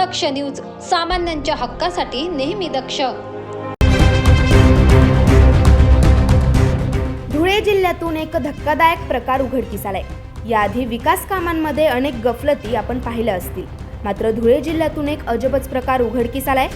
दक्ष news सामान्यांच्या हक्कासाठी नेहमी दक्ष. धुळे जिल्ह्यातून एक धक्कादायक प्रकार उघडकीस आलाय. याआधी विकास कामांमध्ये अनेक गफलती आपण पाहिल्या असतील. मात्र धुळे जिल्ह्यातून एक अजबच प्रकार उघडकीस आलाय.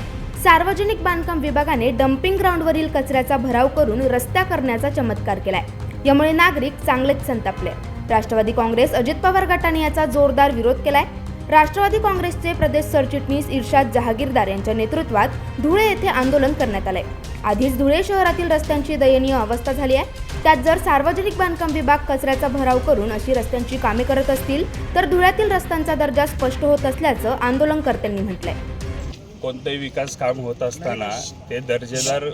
सार्वजनिक बांधकाम विभागाने डम्पिंग ग्राउंडवरील कचऱ्याचा भराव करून रस्त्या करण्याचा चमत्कार केलाय. यामुळे नागरिक चांगलेच संतापले. राष्ट्रवादी काँग्रेस अजित पवार गटाने याचा जोरदार विरोध केलाय. राष्ट्रवादी काँग्रेसचे प्रदेश सरचिटणीस इर्शाद जहागीरदार यांच्या नेतृत्वात धुळे येथे आंदोलन करण्यात आलंय. आधीच धुळे शहरातील रस्त्यांची दयनीय अवस्था झाली आहे. त्यात जर सार्वजनिक बांधकाम विभाग कचऱ्याचा भराव करून अशी रस्त्यांची कामे करत असतील तर धुळ्यातील रस्त्यांचा दर्जा स्पष्ट होत असल्याचं आंदोलनकर्त्यांनी म्हटलंय. कोणतंही विकास काम होत असताना ते दर्जेदार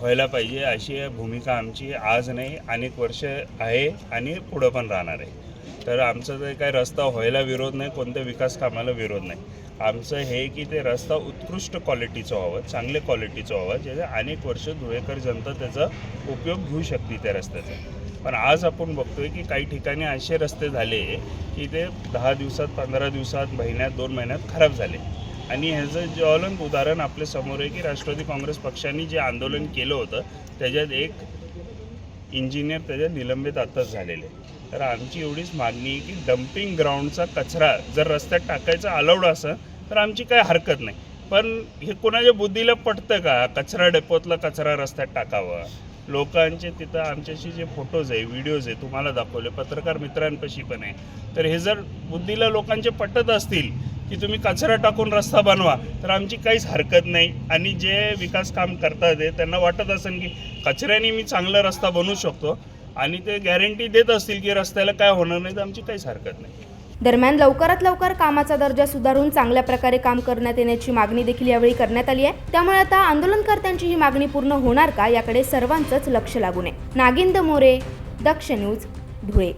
व्हायला पाहिजे अशी भूमिका आमची आज नाही अनेक वर्ष आहे आणि पुढं पण राहणार आहे. तर आमचं जे काय रस्ता व्हायला विरोध नाही कोणत्या विकास कामाला विरोध नाही. आमचं हे की ते रस्ता उत्कृष्ट क्वालिटीचं व्हावं चांगले क्वालिटीचं व्हावं ज्याचे अनेक वर्ष धुळेकर जनता त्याचा उपयोग घेऊ शकते त्या रस्त्याचा. पण आज आपण बघतोय की काही ठिकाणी असे रस्ते झाले की ते दहा दिवसात पंधरा दिवसात महिन्यात दोन महिन्यात खराब झाले. आणि ह्याचं ज्वलंत उदाहरण आपल्यासमोर आहे की राष्ट्रवादी काँग्रेस पक्षाने जे आंदोलन केलं होतं त्याच्यात एक इंजिनियर त्याच्यात निलंबित आताच झालेले. आहे. तर आमची एवढीच मागणी की डम्पिंग ग्राउंडचा कचरा जर रस्त्यात टाकायचा अलाउड असं तर आमची काही हरकत नाही. पण हे कोणाच्या बुद्धीला पटतं का? कचरा डेपोतला कचरा रस्त्यात टाकावा. लोकांचे तिथं आमच्याशी जे फोटोज आहे व्हिडिओज आहे तुम्हाला दाखवले पत्रकार मित्रांपाशी पण आहे. तर हे जर बुद्धीला लोकांचे पटत असतील की तुम्ही कचरा टाकून रस्ता बनवा तर आमची काहीच हरकत नाही. आणि जे विकास काम करतात आहे त्यांना वाटत असेल की कचऱ्याने मी चांगला रस्ता बनवू शकतो. आणि ते गॅरंटी देत असतील की रस्त्याला काय होणार नाही तर आमची काहीच हरकत नाही. दरम्यान लवकरात लवकर कामाचा दर्जा सुधारून चांगल्या प्रकारे काम करण्यात येण्याची मागणी देखील यावेळी करण्यात आली आहे. त्यामुळे आता आंदोलनकर्त्यांची ही मागणी पूर्ण होणार का याकडे सर्वांचंच लक्ष लागू नये नागिंद मोरे दक्ष न्यूज धुळे.